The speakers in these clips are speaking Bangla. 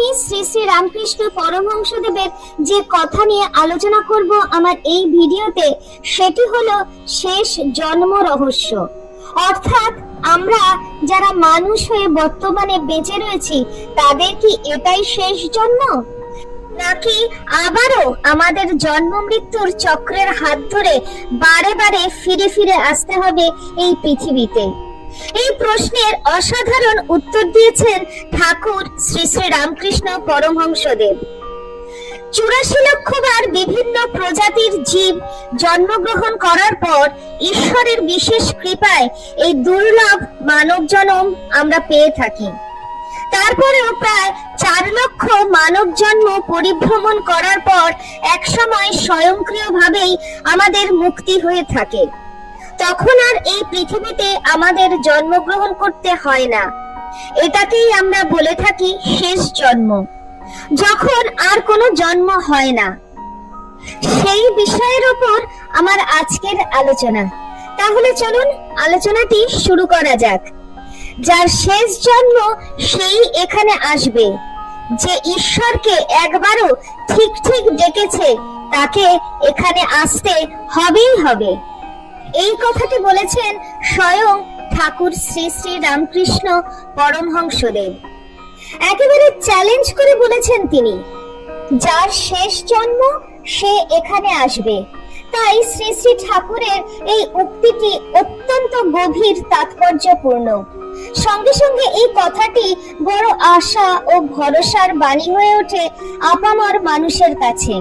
আমি শ্রী শ্রী রামকৃষ্ণ পরমহংসদেবের যে কথা নিয়ে আলোচনা করব আমার এই ভিডিওতে, সেটি হলো শেষ জন্ম রহস্য। অর্থাৎ আমরা যারা মানুষ হয়ে বর্তমানে বেঁচে রয়েছি, তাদের কি এটাই শেষ জন্ম? নাকি আবারও আমাদের জন্ম মৃত্যুর চক্রের হাত ধরে বারে বারে ফিরে ফিরে আসতে হবে এই পৃথিবীতে? এই প্রশ্নের অসাধারণ উত্তর দিয়েছেন ঠাকুর শ্রী শ্রী রামকৃষ্ণ পরমহংসদেব। চুরাশি লক্ষবার বিভিন্ন প্রজাতির জীব জন্মগ্রহণ করার পর ঈশ্বরের বিশেষ কৃপায় এই দুর্লভ মানব জন্ম আমরা পেয়ে থাকি। তারপরেও প্রায় চার লক্ষ মানব জন্ম পরিভ্রমণ করার পর একসময় স্বয়ংক্রিয়ভাবেই আমাদের মুক্তি হয়ে থাকে। তখন আর এই পৃথিবীতে আমাদের জন্মগ্রহণ করতে হয় না। এটাকেই আমরা বলে থাকি শেষ জন্ম। যখন আর কোনো জন্ম হয় না। সেই বিষয়ের উপর আমার আজকের আলোচনা। তাহলে চলুন আলোচনাটি শুরু করা যাক। যার শেষ জন্ম সেই এখানে আসবে। যে ঈশ্বরকে একবারও ঠিক ঠিক ডেকেছে, তাকে এখানে আসতে হবেই হবে। এই কথাটি বলেছেন স্বয়ং ঠাকুর শ্রী শ্রী রামকৃষ্ণ পরমহংসদেব। একেবারে চ্যালেঞ্জ করে বলেছেন তিনি, যার শেষ জন্ম সে এখানে আসবে। তাই শ্রী শ্রী ঠাকুরের এই উক্তিটি অত্যন্ত গভীর তাৎপর্যপূর্ণ। সঙ্গে সঙ্গে এই কথাটি বড় আশা ও ভরসার বাণী হয়ে ওঠে আপামর মানুষের কাছে।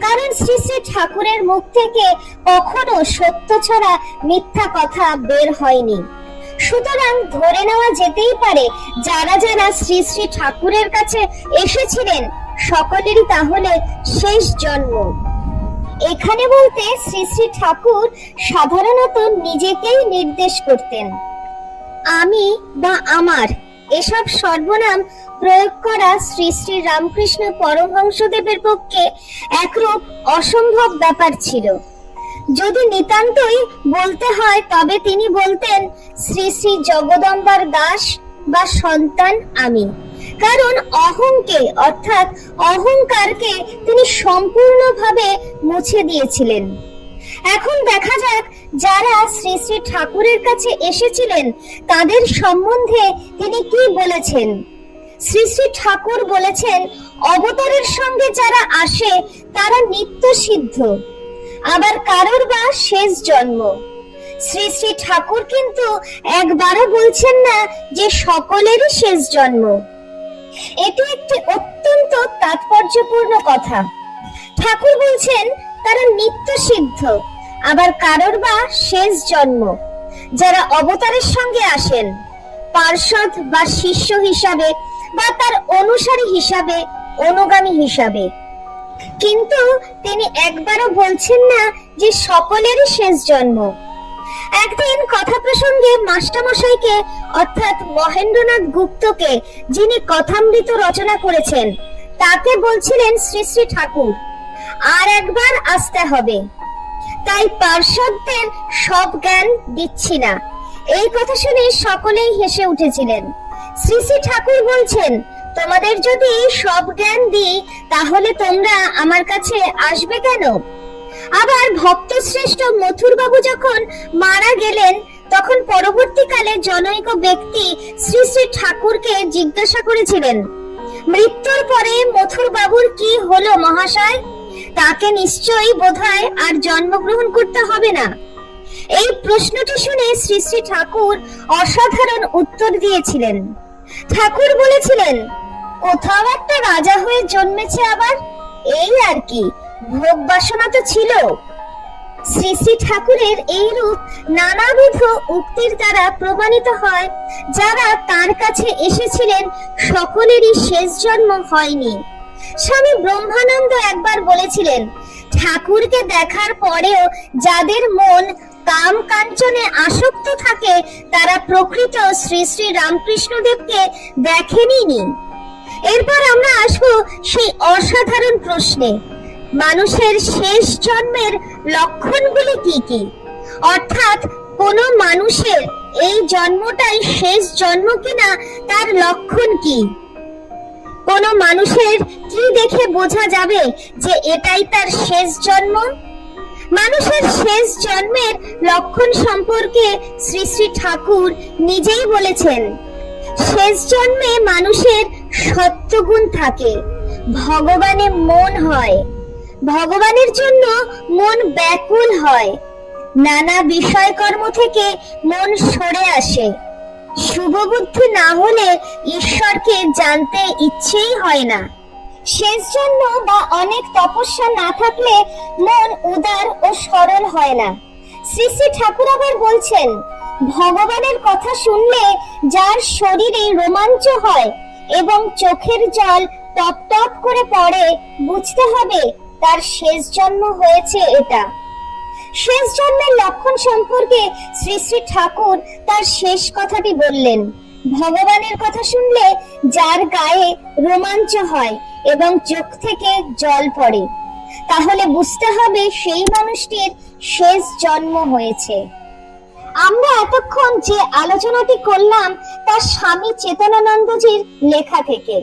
কারণ শ্রী শ্রী ঠাকুরের মুখ থেকে কখনো সত্য ছাড়া মিথ্যা কথা বের হয়নি। সুতরাং ধরে নেওয়া যেতেই পারে, যারা যারা শ্রী শ্রী ঠাকুরের কাছে এসেছিলেন, সকলেরই তাহলে শেষ জন্ম। এখানে বলতে শ্রী শ্রী ঠাকুর সাধারণত নিজেকেই নির্দেশ করতেন। আমি বা আমার, এসব সর্বনাম প্রয়োগ করা শ্রী শ্রী রামকৃষ্ণ পরমহংসদেবের পক্ষে একরূপ অসম্ভব ব্যাপার ছিল। যদি নিতান্তই বলতে হয়, তবে তিনি বলতেন, শ্রী শ্রী জগদম্বার দাস বা সন্তান আমি। কারণ অহংকে, অর্থাৎ অহংকারকে তিনি সম্পূর্ণভাবে মুছে দিয়েছিলেন। এখন দেখা যাক, যারা শ্রী শ্রী ঠাকুরের কাছে এসেছিলেন, তাদের সম্বন্ধে তিনি কি বলেছেন। শ্রী শ্রী ঠাকুর বলেছেন, অবতারের সঙ্গে যারা আসে, তারা নিত্য সিদ্ধ। আবার কারোর বা শেষ জন্ম। শ্রী শ্রী ঠাকুর কিন্তু একবারও বলছেন না যে সকলেরই শেষ জন্ম। এটি একটি অত্যন্ত তাৎপর্যপূর্ণ কথা। ঠাকুর বলছেন, তারা নিত্য সিদ্ধ, আবার কারোর বা শেষ জন্ম। যারা অবতারের সঙ্গে আসেন পার্ষদ বা শিষ্য হিসাবে বা তার অনুসারী হিসাবে, অনুগামী হিসাবে। কিন্তু তিনি একবারও বলছেন না যে সকলেরই শেষ জন্ম। একদিন কথা প্রসঙ্গে মাস্টারমশাইকে, অর্থাৎ মহেন্দ্রনাথ গুপ্তকে, যিনি কথামৃত রচনা করেছেন, তাকে বলছিলেন শ্রী শ্রী ঠাকুর, আর একবার আসতে হবে। তাই পার্শ্বদের সব জ্ঞান দিচ্ছি না। এই কথা শুনে সকলেই হেসে উঠেছিলেন। শ্রী শ্রী ঠাকুর বলছেন, তোমাদের যদি সব জ্ঞান দিই, তাহলে তোমরা আমার কাছে আসবে কেন? আবার ভক্ত শ্রেষ্ঠ মথুর বাবু যখন মারা গেলেন, তখন পরবর্তীকালে জনৈক ব্যক্তি শ্রী শ্রী ঠাকুরকে জিজ্ঞাসা করেছিলেন, মৃত্যুর পরে মথুর বাবুর কি হলো মহাশয়? তাকে নিশ্চয়ই বোধহয় আর জন্মগ্রহণ করতে হবে না? এই প্রশ্নটি শুনে শ্রী শ্রী ঠাকুর অসাধারণ উত্তর দিয়েছিলেন। ঠাকুর বলেছিলেন, কোথাও একটা রাজা হয়ে জন্মেছে আবার, এই আর কি, ভোগ বাসনা তো ছিল। শ্রী শ্রী ঠাকুরের এই রূপ নানাবিধ উক্তির দ্বারা প্রমাণিত হয়, যারা তার কাছে এসেছিলেন সকলেরই শেষ জন্ম হয়নি। স্বামী ব্রহ্মানন্দ একবার বলেছিলেন, ঠাকুরকে দেখার পরেও যাদের মন কাম কাঞ্চনে আসক্ত থাকে, তারা প্রকৃত শ্রী শ্রী রামকৃষ্ণদেবকে দেখেনি নি। এরপর আমরা আসব সেই অসাধারণ প্রশ্নে। মানুষের শেষ জন্মের লক্ষণগুলি কি কি? অর্থাৎ কোন মানুষের এই জন্মটাই শেষ জন্ম কিনা, তার লক্ষণ কি? কোন মানুষের কি দেখে বোঝা যাবে যে এটাই তার শেষ জন্ম? মানুষের শেষ জন্মের লক্ষণ সম্পর্কে শ্রী শ্রী ঠাকুর নিজেই বলেছেন। শেষ জন্মে মানুষের সত্যগুণ থাকে, ভগবানে মন হয়। ভগবানের জন্য মন ব্যাকুল হয়, নানা বিষয়কর্ম থেকে মন সরে আসে। শুভবুদ্ধি না হলে ঈশ্বরকে জানতে ইচ্ছেই হয় না। জন্ম বা অনেক তপস্যা না থাকলে মন উদার ও সরল হয় না। শ্রী শ্রী ঠাকুর আবার বলছেন, ভগবানের কথা শুনলে যার শরীরে রোমাঞ্চ হয় এবং চোখের জল টপ টপ করে পড়ে, বুঝতে হবে তার শেষ জন্ম হয়েছে এটা। শেষ জন্মের লক্ষণ সম্পর্কে শ্রী শ্রী ঠাকুর তার শেষ কথাটি বললেন। ভগবানের কথা শুনলে যার গায়ে রোমাঞ্চ হয় এবং চোখ থেকে জল পড়ে, তাহলে বুঝতে হবে সেই মানুষটির শেষ জন্ম হয়েছে। আমরা এতক্ষণ যে আলোচনাটি করলাম তা স্বামী চেতনানন্দজির লেখা থেকে।